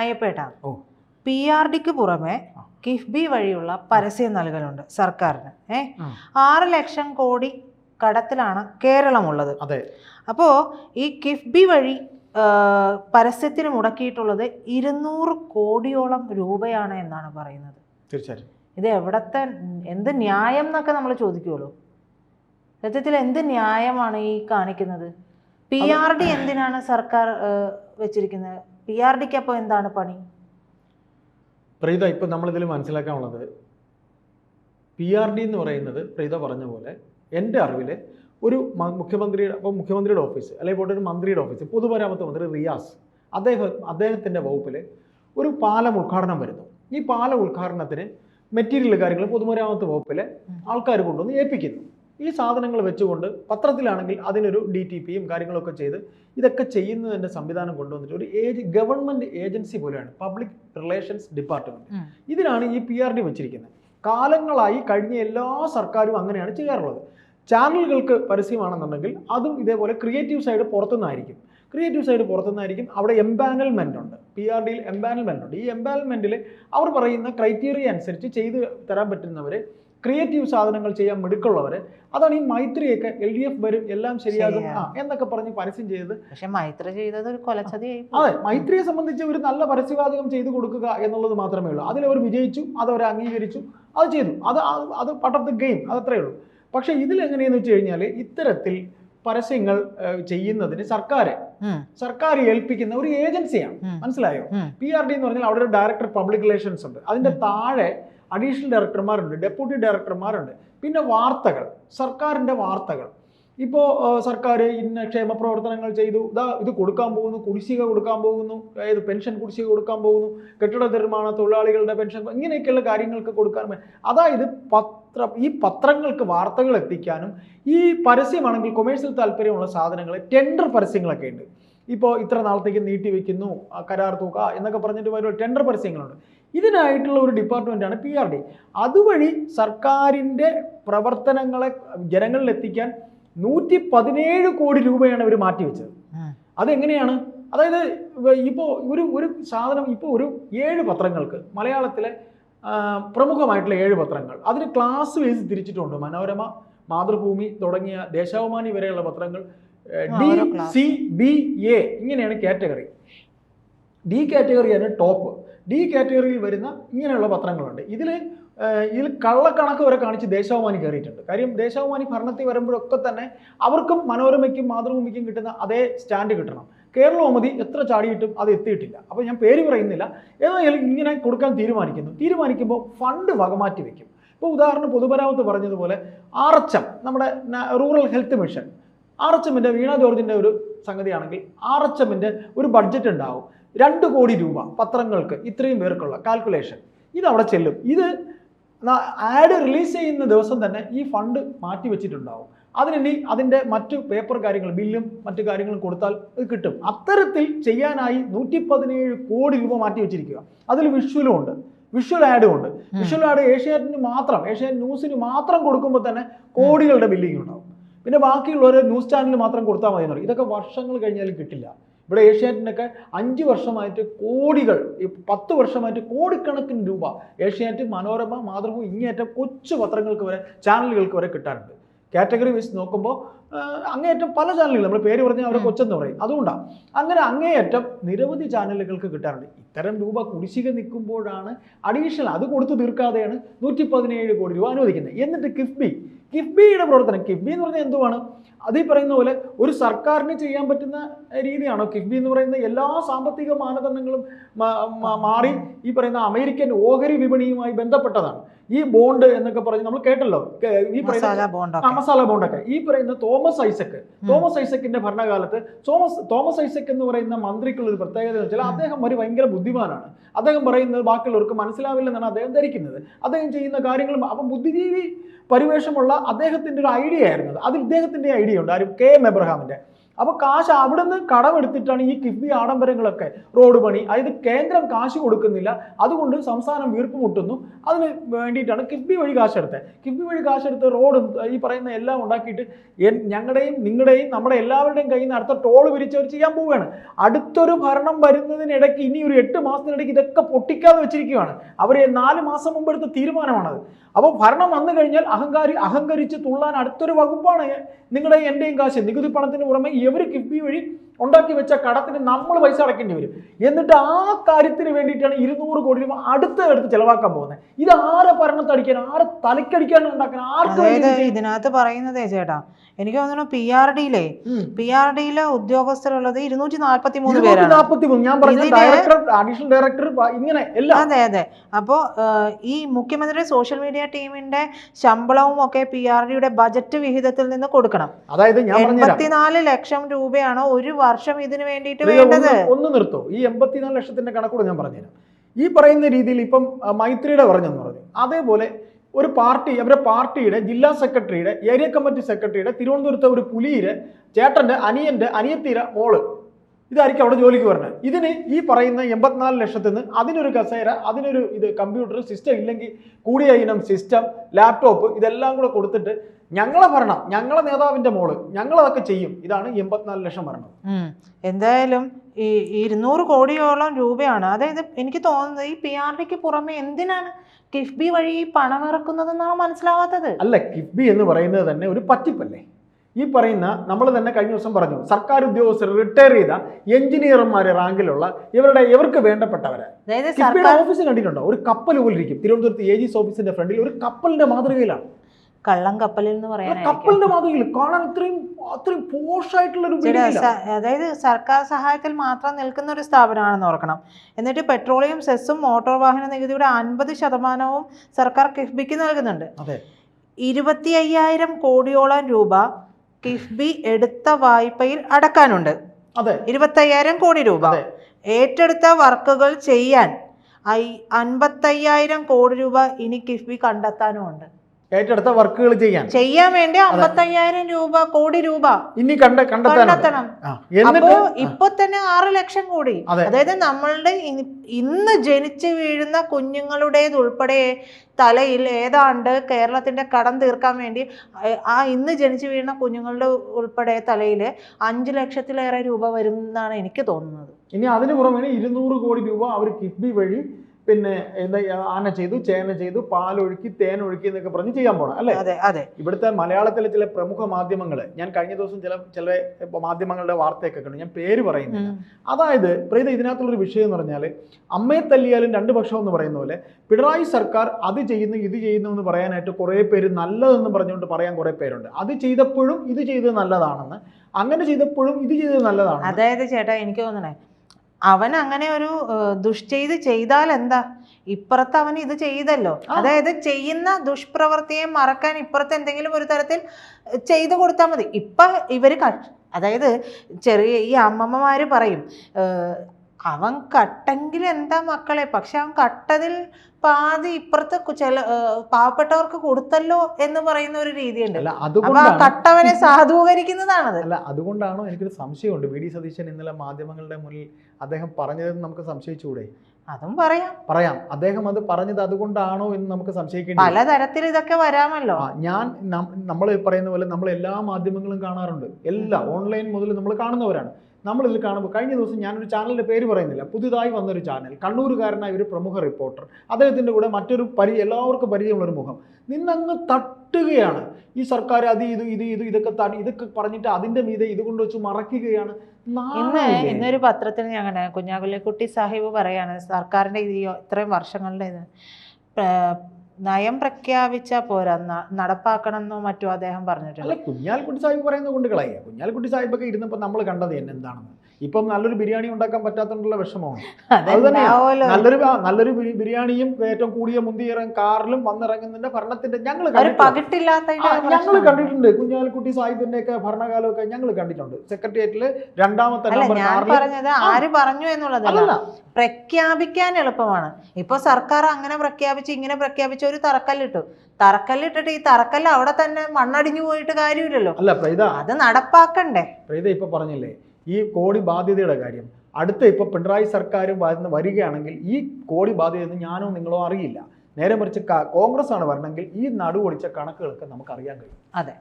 അയ്യപ്പേട്ട. P R ഡിക്ക് പുറമെ കിഫ്ബി വഴിയുള്ള പരസ്യം നൽകലുണ്ട് സർക്കാരിന്. ഏ? ആറ് ലക്ഷം കോടി കടത്തിലാണ് കേരളമുള്ളത്. അതെ. അപ്പോൾ ഈ കിഫ്ബി വഴി പരസ്യത്തിന് മുടക്കിയിട്ടുള്ളത് ഇരുന്നൂറ് കോടിയോളം രൂപയാണ് എന്നാണ് പറയുന്നത്. തീർച്ചയായിട്ടും. ഇത് എവിടത്തെ എന്ത് ന്യായം എന്നൊക്കെ നമ്മൾ ചോദിക്കുമല്ലോ സത്യത്തിൽ എന്ത് ന്യായമാണ് ഈ കാണിക്കുന്നത്? പി ആർ ഡി എന്തിനാണ് സർക്കാർ വെച്ചിരിക്കുന്നത്? പി ആർ ഡിക്ക് അപ്പോൾ എന്താണ് പണി? പ്രീത ഇപ്പം നമ്മളിതിൽ മനസ്സിലാക്കാനുള്ളത് പി ആർ ഡി എന്ന് പറയുന്നത് പ്രീത പറഞ്ഞ പോലെ എന്റെ അറിവിൽ ഒരു മുഖ്യമന്ത്രിയുടെ അപ്പോൾ മുഖ്യമന്ത്രിയുടെ ഓഫീസ് അല്ലെങ്കിൽ പോട്ടെ ഒരു മന്ത്രിയുടെ ഓഫീസ് പൊതുമരാമത്ത് മന്ത്രി റിയാസ് അദ്ദേഹം അദ്ദേഹത്തിന്റെ വകുപ്പിൽ ഒരു പാലം ഉദ്ഘാടനം വരുന്നു. ഈ പാലം ഉദ്ഘാടനത്തിന് മെറ്റീരിയൽ കാര്യങ്ങൾ പൊതുമരാമത്ത് വകുപ്പിലെ ആൾക്കാർ കൊണ്ടുവന്ന് ഏൽപ്പിക്കുന്നു. ഈ സാധനങ്ങൾ വെച്ചുകൊണ്ട് പത്രത്തിലാണെങ്കിൽ അതിനൊരു ഡി ടി പിയും കാര്യങ്ങളൊക്കെ ചെയ്ത് ഇതൊക്കെ ചെയ്യുന്നതിന്റെ സംവിധാനം കൊണ്ടുവന്നിട്ട് ഒരു ഏജ് ഗവൺമെന്റ് ഏജൻസി പോലെയാണ് പബ്ലിക് റിലേഷൻസ് ഡിപ്പാർട്ട്മെന്റ്. ഇതിനാണ് ഈ പി ആർ ഡി വെച്ചിരിക്കുന്നത്. കാലങ്ങളായി കഴിഞ്ഞ എല്ലാ സർക്കാരും അങ്ങനെയാണ് ചെയ്യാറുള്ളത്. ചാനലുകൾക്ക് പരസ്യമാണെന്നുണ്ടെങ്കിൽ അതും ഇതേപോലെ ക്രിയേറ്റീവ് സൈഡ് പുറത്തുനിന്നായിരിക്കും. ക്രിയേറ്റീവ് സൈഡ് പുറത്തുനിന്നായിരിക്കും. അവിടെ എംപാനൽമെന്റ് ഉണ്ട്. പി ആർ ഡിയിൽ എംപാനൽമെന്റ് ഉണ്ട്. ഈ എംപാനൽമെന്റിൽ അവർ പറയുന്ന ക്രൈറ്റീരിയ അനുസരിച്ച് ചെയ്ത് തരാൻ പറ്റുന്നവർ ക്രിയേറ്റീവ് സാധനങ്ങൾ ചെയ്യാൻ മിടുക്കുള്ളവർ അതാണ് ഈ മൈത്രിയൊക്കെ എൽ ഡി എഫ് വരും എല്ലാം ശരിയാകും എന്നൊക്കെ പറഞ്ഞ് പരസ്യം ചെയ്ത് പക്ഷെ മൈത്രി ചെയ്തത് ഒരു കൊലച്ചതി അതെ മൈത്രിയെ സംബന്ധിച്ച് ഒരു നല്ല പരസ്യവാചകം ചെയ്തു കൊടുക്കുക എന്നുള്ളത് മാത്രമേ ഉള്ളൂ. അതിലവർ വിജയിച്ചു അതവർ അംഗീകരിച്ചു അത് ചെയ്തു. അത് അത് പാർട്ട് ഓഫ് ദ ഗെയിം അതത്രേ ഉള്ളൂ. പക്ഷേ ഇതിൽ എങ്ങനെയെന്ന് വെച്ച് കഴിഞ്ഞാൽ ഇത്തരത്തിൽ പരസ്യങ്ങൾ ചെയ്യുന്നതിന് സർക്കാർ സർക്കാർ ഏൽപ്പിക്കുന്ന ഒരു ഏജൻസിയാണ്. മനസ്സിലായോ. പി ആർ ഡി എന്ന് പറഞ്ഞാൽ അവിടെ ഒരു ഡയറക്ടർ പബ്ലിക് റിലേഷൻസ് ഉണ്ട്. അതിന്റെ താഴെ അഡീഷണൽ ഡയറക്ടർമാരുണ്ട് ഡെപ്യൂട്ടി ഡയറക്ടർമാരുണ്ട്. പിന്നെ വാർത്തകൾ സർക്കാരിന്റെ വാർത്തകൾ. ഇപ്പോൾ സർക്കാർ ഇന്ന ക്ഷേമ പ്രവർത്തനങ്ങൾ ചെയ്തു. ഇതാ ഇത് കൊടുക്കാൻ പോകുന്നു കുടിശ്ശിക കൊടുക്കാൻ പോകുന്നു അതായത് പെൻഷൻ കുടിശ്ശിക കൊടുക്കാൻ പോകുന്നു കെട്ടിട നിർമ്മാണ തൊഴിലാളികളുടെ പെൻഷൻ ഇങ്ങനെയൊക്കെയുള്ള കാര്യങ്ങൾക്ക് കൊടുക്കാൻ അതായത് പത്ര ഈ പത്രങ്ങൾക്ക് വാർത്തകൾ എത്തിക്കാനും ഈ പരസ്യമാണെങ്കിൽ കൊമേഴ്സ്യൽ താല്പര്യമുള്ള സാധനങ്ങൾ ടെൻഡർ പരസ്യങ്ങളൊക്കെ ഉണ്ട്. ഇപ്പോൾ ഇത്ര നാളത്തേക്ക് നീട്ടി വെക്കുന്നു ആ, കരാർ തുക എന്നൊക്കെ പറഞ്ഞിട്ട് വരുന്ന ടെൻഡർ പരസ്യങ്ങളുണ്ട്. ഇതിനായിട്ടുള്ള ഒരു ഡിപ്പാർട്ട്മെന്റാണ് പി ആർ ഡി അതുവഴി സർക്കാരിന്റെ പ്രവർത്തനങ്ങളെ ജനങ്ങളിൽ എത്തിക്കാൻ നൂറ്റി പതിനേഴ് കോടി രൂപയാണ് ഇവർ മാറ്റിവെച്ചത്. അതെങ്ങനെയാണ്? അതായത് ഇപ്പോൾ ഒരു ഒരു സാധനം ഇപ്പോൾ ഒരു ഏഴ് പത്രങ്ങൾക്ക് മലയാളത്തിലെ പ്രമുഖമായിട്ടുള്ള ഏഴ് പത്രങ്ങൾ അതിന് ക്ലാസ് വൈസ് തിരിച്ചിട്ടുണ്ട്. മനോരമ മാതൃഭൂമി തുടങ്ങിയ ദേശാഭിമാനി വരെയുള്ള പത്രങ്ങൾ ഡി സി ബി എ ഇങ്ങനെയാണ് കാറ്റഗറി. ഡി കാറ്റഗറിയാണ് ടോപ്പ്. ഡി കാറ്റഗറിയിൽ വരുന്ന ഇങ്ങനെയുള്ള പത്രങ്ങളുണ്ട്. ഇതിൽ ഇതിൽ കള്ളക്കണക്ക് വരെ കാണിച്ച് ദേശാഭിമാനി കയറിയിട്ടുണ്ട്. കാര്യം ദേശാഭിമാനി ഭരണത്തിൽ വരുമ്പോഴൊക്കെ തന്നെ അവർക്കും മനോരമയ്ക്കും മാതൃഭൂമിക്കും കിട്ടുന്ന അതേ സ്റ്റാൻഡ് കിട്ടണം. കേരളോമതി എത്ര ചാടിയിട്ടും അത് എത്തിയിട്ടില്ല. അപ്പോൾ ഞാൻ പേര് പറയുന്നില്ല. ഏതായാലും ഇങ്ങനെ കൊടുക്കാൻ തീരുമാനിക്കുന്നു. തീരുമാനിക്കുമ്പോൾ ഫണ്ട് വകമാറ്റി വെക്കും. ഇപ്പോൾ ഉദാഹരണം പൊതുമരാമത്ത് പറഞ്ഞതുപോലെ ആർ എച്ച് എം നമ്മുടെ rural health mission. R H എമ്മിന്റെ വീണ ജോർജിന്റെ ഒരു സംഗതിയാണെങ്കിൽ ആർ എച്ച് എമ്മിന്റെ ഒരു ബഡ്ജറ്റ് ഉണ്ടാവും. രണ്ട് കോടി രൂപ പത്രങ്ങൾക്ക് ഇത്രയും പേർക്കുള്ള കാൽക്കുലേഷൻ ഇത് അവിടെ ചെല്ലും. ഇത് ആഡ് റിലീസ് ചെയ്യുന്ന ദിവസം തന്നെ ഈ ഫണ്ട് മാറ്റി വെച്ചിട്ടുണ്ടാവും. അതിനി അതിന്റെ മറ്റു പേപ്പർ കാര്യങ്ങൾ ബില്ലും മറ്റു കാര്യങ്ങളും കൊടുത്താൽ ഇത് കിട്ടും. അത്തരത്തിൽ ചെയ്യാനായി നൂറ്റി പതിനേഴ് കോടി രൂപ മാറ്റി വെച്ചിരിക്കുക. അതിൽ വിഷ്വലും ഉണ്ട്. വിഷ്വൽ ആഡും ഉണ്ട്. വിഷ്വൽ ആഡ് ഏഷ്യാനെറ്റിന് മാത്രം ഏഷ്യാനെറ്റ് ന്യൂസിന് മാത്രം കൊടുക്കുമ്പോൾ തന്നെ കോടികളുടെ ബില്ലിംഗ് ഉണ്ടാവും. പിന്നെ ബാക്കിയുള്ളവർ ന്യൂസ് ചാനലിൽ മാത്രം കൊടുത്താൽ മതി ഇതൊക്കെ വർഷങ്ങൾ കഴിഞ്ഞാലും കിട്ടില്ല. ഇവിടെ ഏഷ്യാനെറ്റിനൊക്കെ അഞ്ച് വർഷമായിട്ട് കോടികൾ ഈ പത്ത് വർഷമായിട്ട് കോടിക്കണക്കിന് രൂപ ഏഷ്യാനെറ്റ് മനോരമ മാതൃഭൂമി ഇങ്ങേറ്റം കൊച്ചു പത്രങ്ങൾക്ക് വരെ ചാനലുകൾക്ക് വരെ കിട്ടാറുണ്ട്. കാറ്റഗറി വെച്ച് നോക്കുമ്പോൾ അങ്ങേയറ്റം പല ചാനലുകൾ നമ്മൾ പേര് പറഞ്ഞാൽ അവരെ കൊച്ചെന്ന് പറയും. അതുകൊണ്ടാണ് അങ്ങനെ അങ്ങേയറ്റം നിരവധി ചാനലുകൾക്ക് കിട്ടാറുണ്ട്. ഇത്തരം രൂപ കുടിശ്ശിക നിൽക്കുമ്പോഴാണ് അഡീഷണൽ അത് കൊടുത്തു തീർക്കാതെയാണ് നൂറ്റി പതിനേഴ് കോടി രൂപ അനുവദിക്കുന്നത്. എന്നിട്ട് കിഫ്ബി. കിഫ്ബിയുടെ പ്രവർത്തനം. കിഫ്ബി എന്ന് പറഞ്ഞാൽ എന്തുവാണ്? അത് പറയുന്ന പോലെ ഒരു സർക്കാരിന് ചെയ്യാൻ പറ്റുന്ന രീതിയാണോ? കിഫ്ബി എന്ന് പറയുന്ന എല്ലാ സാമ്പത്തിക മാനദണ്ഡങ്ങളും മാറി ഈ പറയുന്ന അമേരിക്കൻ ഓഹരി വിപണിയുമായി ബന്ധപ്പെട്ടതാണ്. ഈ ബോണ്ട് എന്നൊക്കെ പറഞ്ഞ് നമ്മൾ കേട്ടല്ലോ. ഈ പറയുന്ന മസാല ബോണ്ടൊക്കെ. മസാല ബോണ്ടൊക്കെ. ഈ പറയുന്ന തോമസ് ഐസക് തോമസ് ഐസക്കിന്റെ ഭരണകാലത്ത് തോമസ് തോമസ് ഐസക് എന്ന് പറയുന്ന മന്ത്രിക്കുള്ള ഒരു പ്രത്യേകത എന്ന് വെച്ചാൽ അദ്ദേഹം ഒരു ഭയങ്കര ബുദ്ധിമാനാണ്. അദ്ദേഹം പറയുന്നത് ബാക്കിയുള്ളവർക്ക് മനസ്സിലാവില്ലെന്നാണ് അദ്ദേഹം ധരിക്കുന്നത്. അദ്ദേഹം ചെയ്യുന്ന കാര്യങ്ങളും അപ്പം ബുദ്ധിജീവി പരിവേഷമുള്ള അദ്ദേഹത്തിന്റെ ഒരു ഐഡിയ ആയിരുന്നു അത്. അതിൽ ഇദ്ദേഹത്തിന്റെ ഐഡിയ ഉണ്ട്. ആരും കെ എം എബ്രഹാമിന്റെ അപ്പോൾ കാശ് അവിടുന്ന് കടമെടുത്തിട്ടാണ് ഈ കിഫ്ബി ആഡംബരങ്ങളൊക്കെ റോഡ് പണി. അതായത് കേന്ദ്രം കാശ് കൊടുക്കുന്നില്ല. അതുകൊണ്ട് സംസ്ഥാനം വീർപ്പ് മുട്ടുന്നു. അതിന് വേണ്ടിയിട്ടാണ് കിഫ്ബി വഴി കാശെടുത്തത്. കിഫ്ബി വഴി കാശെടുത്ത് റോഡും ഈ പറയുന്ന എല്ലാം ഉണ്ടാക്കിയിട്ട് ഞങ്ങളുടെയും നിങ്ങളുടെയും നമ്മുടെ എല്ലാവരുടെയും കയ്യിൽ നിന്ന് അടുത്ത ടോൾ പിരിച്ചവർ ചെയ്യാൻ പോവുകയാണ്. അടുത്തൊരു ഭരണം വരുന്നതിനിടയ്ക്ക് ഇനി ഒരു എട്ട് മാസത്തിനിടയ്ക്ക് ഇതൊക്കെ പൊട്ടിക്കാതെ വെച്ചിരിക്കുകയാണ്. അവർ നാല് മാസം മുമ്പ് എടുത്ത തീരുമാനമാണത്. അപ്പോൾ ഭരണം വന്നു കഴിഞ്ഞാൽ അഹങ്കാരി അഹങ്കരിച്ച് തുള്ളാൻ അടുത്തൊരു വകുപ്പാണ് നിങ്ങളുടെ എന്റെയും കാശ്. നികുതി പണത്തിന് പുറമെ ഇവർ കിഫ്ബി വഴി ഉണ്ടാക്കി വെച്ച കടത്തിന് നമ്മൾ പൈസ അടക്കേണ്ടി വരും. എന്നിട്ട് ആ കാര്യത്തിന് വേണ്ടിയിട്ടാണ് ഇരുന്നൂറ് കോടി രൂപ അടുത്ത എടുത്ത് ചെലവാക്കാൻ പോകുന്നത്. ഇത് ആരെ ഭരണത്തടിക്കാൻ ആരെ തലക്കടിക്കാൻ ഉണ്ടാക്കാൻ ആർക്ക് ഇതിനകത്ത് പറയുന്നതേ ചേട്ടാ എനിക്ക് തോന്നുന്നു പി ആർ ഡിയിലെ. പി ആർ ഡിയിലെ ഉദ്യോഗസ്ഥരുള്ളത് ഇരുന്നൂറ്റി നാൽപ്പത്തി മൂന്ന് പേരാണ് അതെ അതെ. അപ്പോൾ ഈ മുഖ്യമന്ത്രി സോഷ്യൽ മീഡിയ ടീമിന്റെ ശമ്പളവും ഒക്കെ പി ആർ ഡിയുടെ ബജറ്റ് വിഹിതത്തിൽ നിന്ന് കൊടുക്കണം. അതായത് എൺപത്തിനാല് ലക്ഷം രൂപയാണ് ഒരു വർഷം ഇതിന് വേണ്ടിയിട്ട് വേണ്ടത്? ഒന്ന് നിർത്തോ. ഈ എൺപത്തിനാല് ലക്ഷത്തിന്റെ കണക്കൂടെ ഞാൻ പറഞ്ഞുതരാം. ഈ പറയുന്ന രീതിയിൽ ഇപ്പം മൈത്രിയുടെ പറഞ്ഞെന്ന് പറഞ്ഞു. അതേപോലെ ഒരു പാർട്ടി അവരുടെ പാർട്ടിയുടെ ജില്ലാ സെക്രട്ടറിയുടെ ഏരിയ കമ്മിറ്റി സെക്രട്ടറിയുടെ തിരുവനന്തപുരത്തെ ഒരു പുലിയുടെ ചേട്ടന്റെ അനിയന്റെ അനിയത്തിയുടെ മോൾ ഇതായിരിക്കും അവിടെ ജോലിക്ക് വരുന്നത് ഇതിന് ഈ പറയുന്ന എൺപത്തിനാല് ലക്ഷത്തിൽ നിന്ന് അതിനൊരു കസേര അതിനൊരു ഇത് കമ്പ്യൂട്ടർ സിസ്റ്റം ഇല്ലെങ്കിൽ കൂടിയ ഇനം സിസ്റ്റം ലാപ്ടോപ്പ് ഇതെല്ലാം കൂടെ കൊടുത്തിട്ട് ഞങ്ങളെ ഭരണം ഞങ്ങളെ നേതാവിന്റെ മോൾ ഞങ്ങളതൊക്കെ ചെയ്യും. ഇതാണ് എൺപത്തിനാല് ലക്ഷം ഭരണം. എന്തായാലും ഈ ഇരുന്നൂറ് കോടിയോളം രൂപയാണ്. അതായത് എനിക്ക് തോന്നുന്നത് ഈ പി ആർ ഡിക്ക് പുറമെ എന്തിനാണ് കിഫ്ബി വഴി പണം ഇറക്കുന്നതെന്നാണ് മനസ്സിലാവാത്തത്? അല്ല കിഫ്ബി എന്ന് പറയുന്നത് തന്നെ ഒരു പറ്റിപ്പല്ലേ? ഈ പറയുന്ന നമ്മൾ തന്നെ കഴിഞ്ഞ ദിവസം പറഞ്ഞു സർക്കാർ ഉദ്യോഗസ്ഥർ റിട്ടയർ ചെയ്ത എഞ്ചിനീയർമാർ റാങ്കിലുള്ള ഇവരുടെ ഇവർക്ക് വേണ്ടപ്പെട്ടവരെ. അതായത് കിഫ്ബിയുടെ സർക്കാർ ഓഫീസ് കണ്ടിട്ടുണ്ടോ? ഒരു കപ്പൽ പോലെ ഇരിക്കും. തിരുവനന്തപുരത്ത് എ ജിസ് ഓഫീസിന്റെ ഫ്രണ്ടിൽ ഒരു കപ്പലിന്റെ മാതൃകയിലാണ്. കള്ളം കപ്പലിൽ എന്ന് പറയുന്നത് കപ്പലിന്റെ മാതൃകയിൽ കാണാൻ ഇത്രയും അത്രയും പോഷായിട്ടുള്ള ഒരു അതായത് സർക്കാർ സഹായത്തിൽ മാത്രം നിൽക്കുന്ന ഒരു സ്ഥാപനമാണെന്ന് ഓർക്കണം. എന്നിട്ട് പെട്രോളിയം സെസ്സും മോട്ടോർ വാഹന നികുതിയുടെ അൻപത് ശതമാനവും സർക്കാർ കിഫ്ബിക്ക് നൽകുന്നുണ്ട്. അതെ. ഇരുപത്തി അയ്യായിരം കോടിയോളം രൂപ കിഫ്ബി എടുത്ത വായ്പയിൽ അടക്കാനുണ്ട്. അതെ. ഇരുപത്തയ്യായിരം കോടി രൂപ. ഏറ്റെടുത്ത വർക്കുകൾ ചെയ്യാൻ ഐ അൻപത്തയ്യായിരം കോടി രൂപ ഇനി കിഫ്ബി കണ്ടെത്താനും ഉണ്ട് ഏറ്റെടുത്ത വർക്കുകൾ ചെയ്യാൻ. ചെയ്യാൻ വേണ്ടി അമ്പത്തയ്യായിരം രൂപ കോടി രൂപ. ഇനി കണ്ട കണ്ടെത്തണം. അപ്പോ ഇപ്പൊ തന്നെ ആറ് ലക്ഷം കോടി. അതായത് നമ്മളുടെ ഇന്ന് ജനിച്ചു വീഴുന്ന കുഞ്ഞുങ്ങളുടേത് ഉൾപ്പെടെ തലയിൽ ഏതാണ്ട് കേരളത്തിന്റെ കടം തീർക്കാൻ വേണ്ടി ആ ഇന്ന് ജനിച്ചു വീഴുന്ന കുഞ്ഞുങ്ങളുടെ ഉൾപ്പെടെ തലയിൽ അഞ്ചു ലക്ഷത്തിലേറെ രൂപ വരും എന്നാണ് എനിക്ക് തോന്നുന്നത്. ഇനി അതിന് പുറമെ ഇരുന്നൂറ് കോടി രൂപ അവർ കിഫ്ബി വഴി പിന്നെ എന്താ ആന ചെയ്തു ചേന ചെയ്തു പാലൊഴുക്കി തേനൊഴുക്കി എന്നൊക്കെ പറഞ്ഞ് ചെയ്യാൻ പോണം അല്ലേ? അതെ ഇവിടുത്തെ മലയാളത്തിലെ ചില പ്രമുഖ മാധ്യമങ്ങൾ ഞാൻ കഴിഞ്ഞ ദിവസം ചില ചില മാധ്യമങ്ങളുടെ വാർത്തയൊക്കെ കണ്ടു ഞാൻ പേര് പറയുന്നില്ല. അതായത് പ്രീത ഇതിനകത്തുള്ളൊരു വിഷയം എന്ന് പറഞ്ഞാൽ അമ്മയെ തല്ലിയാലും രണ്ട് പക്ഷം എന്ന് പറയുന്ന പോലെ പിണറായി സർക്കാർ അത് ചെയ്യുന്നു ഇത് ചെയ്യുന്നു എന്ന് പറയാനായിട്ട് കുറേ പേര് നല്ലതെന്ന് പറഞ്ഞുകൊണ്ട് പറയാൻ കുറേ പേരുണ്ട്. അത് ചെയ്തപ്പോഴും ഇത് ചെയ്തത് നല്ലതാണെന്ന് അങ്ങനെ ചെയ്തപ്പോഴും ഇത് ചെയ്തത് നല്ലതാണ് അതായത് ചേട്ടാ എനിക്ക് തോന്നണേ അവൻ അങ്ങനെ ഒരു ദുഷ്ചെയ്ത് ചെയ്താൽ എന്താ? ഇപ്പുറത്ത് അവൻ ഇത് ചെയ്തല്ലോ. അതായത് ചെയ്യുന്ന ദുഷ്പ്രവൃത്തിയെ മറക്കാൻ ഇപ്പുറത്ത് എന്തെങ്കിലും ഒരു തരത്തിൽ ചെയ്തു കൊടുത്താൽ മതി. ഇപ്പം ഇവർ അതായത് ചെറിയ ഈ അമ്മമ്മമാർ പറയും അവൻ കട്ടെങ്കിൽ എന്താ മക്കളെ? പക്ഷെ അവൻ കട്ടതിൽ പാതി ഇപ്പുറത്ത് ചില പാവപ്പെട്ടവർക്ക് കൊടുത്തല്ലോ എന്ന് പറയുന്ന ഒരു രീതിയുണ്ട്. ആ അതുകൊണ്ടാണ് കട്ടവനെ സാധൂകരിക്കുന്നതാണത്. അല്ല അതുകൊണ്ടാണോ എനിക്കൊരു സംശയമുണ്ട്. വി. ഡി. സതീശൻ ഇന്നലെ മാധ്യമങ്ങളുടെ മുന്നിൽ അദ്ദേഹം പറഞ്ഞതെന്ന് നമുക്ക് സംശയിച്ചുകൂടെ? അതും പറയാം. പറയാം. അദ്ദേഹം അത് പറഞ്ഞത് അതുകൊണ്ടാണോ എന്ന് നമുക്ക് സംശയിക്കേണ്ടി. പലതരത്തിൽ ഇതൊക്കെ വരാമല്ലോ. ഞാൻ നമ്മൾ പറയുന്ന പോലെ നമ്മൾ എല്ലാ മാധ്യമങ്ങളും കാണാറുണ്ട്. എല്ലാ ഓൺലൈൻ മുതൽ നമ്മൾ കാണുന്നവരാണ്. നമ്മൾ ഇതിൽ കാണുമ്പോൾ കഴിഞ്ഞ ദിവസം ഞാനൊരു ചാനലിന്റെ പേര് പറയുന്നില്ല. പുതുതായി വന്നൊരു ചാനൽ. കണ്ണൂരുകാരനായ ഒരു പ്രമുഖ റിപ്പോർട്ടർ അദ്ദേഹത്തിന്റെ കൂടെ മറ്റൊരു പരി എല്ലാവർക്കും പരിചയമുള്ളൊരു മുഖം. നിന്നങ്ങ് തട്ടുകയാണ്. ഈ സർക്കാർ അത് ഇത് ഇത് ഇത് ഇതൊക്കെ തടി ഇതൊക്കെ പറഞ്ഞിട്ട് അതിന്റെ മീതെ ഇതുകൊണ്ട് വെച്ച് മറക്കുകയാണ് ഇന്ന്? ഇന്നൊരു പത്രത്തിൽ ഞങ്ങളുടെ കുഞ്ഞാകുല്ലിക്കുട്ടി സാഹിബ് പറയാണ് സർക്കാരിന്റെ ഇത് ഇത്രയും വർഷങ്ങളുടെ ഇത് നയം പ്രഖ്യാപിച്ച പോരാ. നടപ്പാക്കണമെന്നോ മറ്റോ അദ്ദേഹം പറഞ്ഞിട്ടുണ്ട്. കുഞ്ഞാൽക്കുട്ടി സാഹിബ് പറയുന്നത് കൊണ്ട് കളയുക കുഞ്ഞാൽക്കുട്ടി സാഹിബൊക്കെ ഇരുന്നപ്പോൾ നമ്മൾ കണ്ടത് തന്നെ എന്താണെന്ന് ഇപ്പം നല്ലൊരു ബിരിയാണി ഉണ്ടാക്കാൻ പറ്റാത്തതുകൊണ്ടുള്ള വിഷമമാണ്. അത്. നല്ലൊരു നല്ലൊരു ബിരിയാണിയും ഏറ്റവും കൂടിയ മുന്തിയ കാറിലും വന്നിറങ്ങുന്നതിന്റെ ഭരണത്തിന്റെ ഞങ്ങൾ ഞങ്ങൾ കണ്ടിട്ടുണ്ട്. കുഞ്ഞാലിക്കുട്ടി സാഹിബിന്റെ ഒക്കെ ഭരണകാലമൊക്കെ ഞങ്ങൾ കണ്ടിട്ടുണ്ട്. സെക്രട്ടേറിയറ്റിൽ രണ്ടാമത്തെ നമ്പർ പറഞ്ഞത് ആര് പറഞ്ഞു എന്നുള്ളതല്ല പ്രഖ്യാപിക്കാൻ എളുപ്പമാണ്. ഇപ്പൊ സർക്കാർ അങ്ങനെ പ്രഖ്യാപിച്ച് ഇങ്ങനെ പ്രഖ്യാപിച്ച ഒരു തറക്കല്ലിട്ടു. തറക്കല്ലിട്ടിട്ട് ഈ തറക്കല്ല് അവിടെ തന്നെ മണ്ണടിഞ്ഞു പോയിട്ട് കാര്യമില്ലല്ലോ. അത് നടപ്പാക്കണ്ടേ? ഇപ്പൊ പറഞ്ഞില്ലേ ഈ കോടി ബാധ്യതയുടെ കാര്യം. അടുത്ത ഇപ്പോൾ പിണറായി സർക്കാരും വരുന്ന വരികയാണെങ്കിൽ ഈ കോടി ബാധ്യത ഞാനോ നിങ്ങളോ അറിയില്ല. നേരെ മറിച്ച് കോൺഗ്രസ് ആണ് വരണമെങ്കിൽ ഈ നടുവൊടിച്ച കണക്കുകളൊക്കെ നമുക്ക് അറിയാൻ കഴിയും. അതെ.